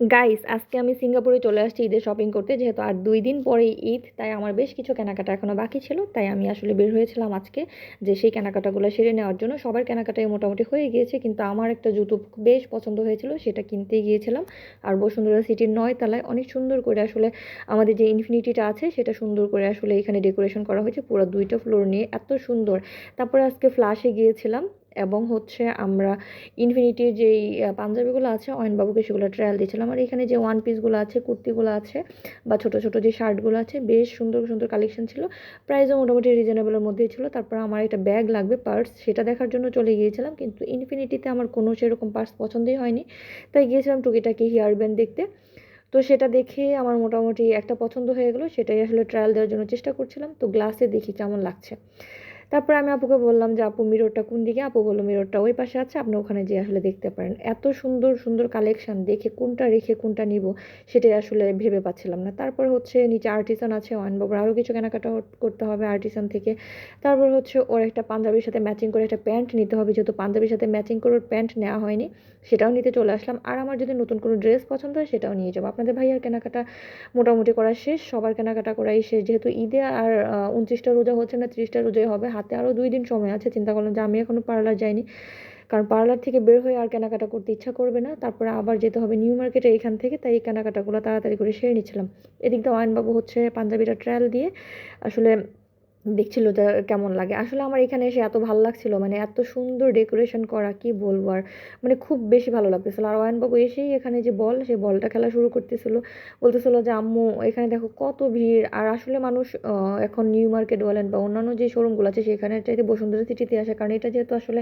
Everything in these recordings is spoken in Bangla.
গাইস আজকে আমি সিঙ্গাপুরে চলে আসছি ঈদের শপিং করতে, যেহেতু আর দুই দিন পরেই ঈদ, তাই আমার বেশ কিছু কেনাকাটা এখনও বাকি ছিল, তাই আমি আসলে বের হয়েছিলাম আজকে যে সেই কেনাকাটাগুলো সেরে নেওয়ার জন্য। সবার কেনাকাটাই মোটামুটি হয়ে গিয়েছে, কিন্তু আমার একটা জুতো বেশ পছন্দ হয়েছিল, সেটা কিনতে গিয়েছিলাম। আর বসুন্ধরা সিটির নয় তলায় অনেক সুন্দর করে আসলে আমাদের যে ইনফিনিটিটা আছে, সেটা সুন্দর করে আসলে এখানে ডেকোরেশন করা হয়েছে, পুরো দুইটা ফ্লোর নিয়ে এত সুন্দর। তারপরে আজকে ফ্লাশে গিয়েছিলাম এবং হচ্ছে আমরা ইনফিনিটির যেই পাঞ্জাবিগুলো আছে, অয়নবাবুকে সেগুলো ট্রায়াল দিয়েছিলাম। আর এখানে যে ওয়ান পিসগুলো আছে, কুর্তিগুলো আছে, বা ছোট ছোট যে শার্টগুলো আছে, বেশ সুন্দর সুন্দর কালেকশন ছিল। প্রাইসও মোটামুটি রিজনেবলের মধ্যেই ছিল। তারপর আমার একটা ব্যাগ লাগবে পার্স সেটা দেখার জন্য চলে গিয়েছিলাম। কিন্তু ইনফিনিটিতে আমার কোনো সেরকম পার্স পছন্দই হয়নি। তাই গিয়েছিলাম টুকিটাকি হেয়ার ব্যান্ড দেখতে। তো সেটা দেখে আমার মোটামুটি একটা পছন্দ হয়ে গেলো। সেটাই আসলে ট্রায়াল দেওয়ার জন্য চেষ্টা করছিলাম। তো গ্লাসে দেখি কেমন লাগছে। তারপর আমি আপুকে বললাম যে, আপু মিররটা কোন দিকে? আপু বলল মিররটা ওই পাশে আছে, আপনি ওখানে যেয়ে আসলে দেখতে পারেন। এত সুন্দর সুন্দর কালেকশন দেখে কোনটা রেখে কোনটা নিব, সেটাই আসলে ভেবে পাচ্ছিলাম না। তারপর হচ্ছে নিচে আর্টিসান আছে ওয়ানবাবুর আরও কিছু কেনাকাটা করতে হবে আর্টিসান থেকে। তারপর হচ্ছে ওর একটা পাঞ্জাবির সাথে ম্যাচিং করে একটা প্যান্ট নিতে হবে, যেহেতু পাঞ্জাবির সাথে ম্যাচিং করে ওর প্যান্ট নেওয়া হয়নি, সেটাও নিতে চলে আসলাম। আর আমার যদি নতুন কোনো ড্রেস পছন্দ হয়, সেটাও নিয়ে যাব। আপনাদের ভাইয়ার কেনাকাটা মোটামুটি করা শেষ, সবার কেনাকাটা করাই শেষ। যেহেতু ঈদে আর উনত্রিশটা রোজা হচ্ছে না, ত্রিশটা রোজাই হবে হাতে আরও দুই দিন সময় আছে। চিন্তা করলাম যে আমি এখনও পার্লার যাইনি। কারণ পার্লার থেকে বের হয়ে আর কেনাকাটা করতে ইচ্ছা করবে না। তারপরে আবার যেতে হবে নিউ মার্কেটে এখান থেকে। তাই এই কেনাকাটাগুলো তাড়াতাড়ি করে সেরে নিচ্ছিলাম। এদিক দিয়ে অয়নবাবু হচ্ছে পাঞ্জাবিটা ট্রায়াল দিয়ে আসলে দেখছিল যে কেমন লাগে। আসলে আমার এখানে এসে এত ভালো লাগছিল মানে এত সুন্দর ডেকোরেশন করা, কি বলব আর? মানে খুব বেশি ভালো লাগতেছিল। আর ওয়ানবাবু এসেই এখানে যে বল সেই বলটা খেলা শুরু করতেছিল। বলতেছিল যে, আম্মু, এখানে দেখো কত ভিড়। আর আসলে মানুষ এখন নিউ মার্কেট বলেন বা অন্যান্য যে শোরুমগুলো আছে, সেখানে চাইতে বসুন্ধরা সিটিতে আসে। কারণ এটা যেহেতু আসলে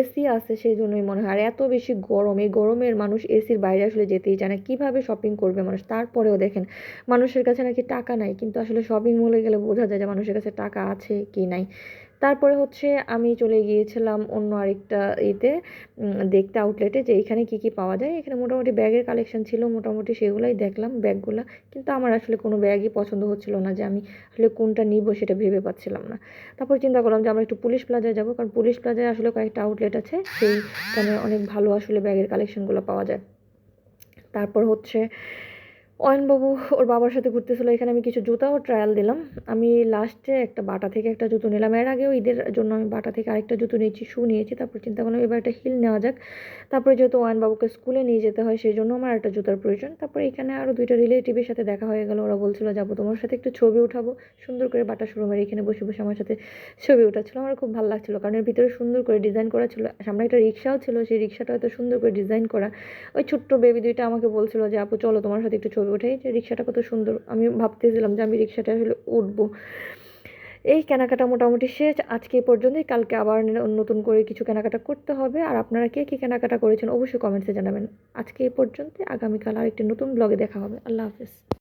এসি আছে সেই জন্যই মনে হয়। আর এত বেশি গরম, এই গরমের মানুষ এসির বাইরে আসলে যেতেই চায় না। কীভাবে শপিং করবে মানুষ? তারপরেও দেখেন, মানুষের কাছে নাকি টাকা নাই। কিন্তু আসলে শপিং মলে গেলে বোঝা যায় যে, মানুষের কাছে টাকা আছে কি নাই। তারপরে হচ্ছে আমি চলে গিয়েছিলাম অন্য আরেকটা এতে দেখতে আউটলেটে যে এখানে কি কি পাওয়া যায়। এখানে মোটামুটি ব্যাগের কালেকশন ছিল, মোটামুটি সেগুলোই দেখলাম ব্যাগগুলো। কিন্তু আমার আসলে কোনো ব্যাগই পছন্দ হচ্ছিল না যে আমি আসলে কোনটা নিব সেটা ভেবে পাচ্ছিলাম না। তারপর চিন্তা করলাম যে আমরা একটু পুলিশ প্লাজায় যাব, কারণ পুলিশ প্লাজায় আসলে কয়েকটা আউটলেট আছে। সেইখানে অনেক ভালো আসলে ব্যাগের কালেকশনগুলো পাওয়া যায়। তারপর হচ্ছে অয়নবাবু ওর বাবার সাথে ঘুরতেছিল, এখানে আমি কিছু জুতাও ট্রায়াল দিলাম। আমি লাস্টে একটা বাটা থেকে একটা জুতো নিলাম। এর আগেও ঈদের জন্য আমি বাটা থেকে আরেকটা জুতো নিয়েছি, শু নিয়েছি। তারপর চিন্তা করলাম এবার একটা হিল নেওয়া যাক। তারপরে যেহেতু অয়নবাবুকে স্কুলে নিয়ে যেতে হয়, সেই জন্য আমার একটা জুতার প্রয়োজন। তারপরে এখানে আরও দুইটা রিলেটিভের সাথে দেখা হয়ে গেল। ওরা বলছিল, যাব তোমার সাথে একটু ছবি উঠাবো। সুন্দর করে বাটা শুরু শোরুমের এখানে বসে বসে আমার সাথে ছবি উঠাচ্ছিল। আমার খুব ভালো লাগছিল, কারণ এর ভিতরে সুন্দর করে ডিজাইন করা ছিল। সামনে একটা রিক্সাও ছিল, সেই রিক্সাটা হয়তো সুন্দর করে ডিজাইন করা। ওই ছোট্ট বেবি দুইটা আমাকে বলছিল যে, আপু, চলো তোমার সাথে একটু ছবি উঠাই যে রিক্সাটা কত সুন্দর। আমি ভাবতেছিলাম যে আমি রিক্সাটা আসলে উঠবো। এই কেনাকাটা মোটামুটি শেষ। আজকে পর্যন্তই। কালকে আবার নতুন করে কিছু কেনাকাটা করতে হবে। আর আপনারা কে কী কেনাকাটা করেছেন অবশ্যই কমেন্টসে জানাবেন। আজকে এই পর্যন্ত আগামীকাল আরেকটি নতুন ব্লগে দেখা হবে। আল্লাহ হাফেজ।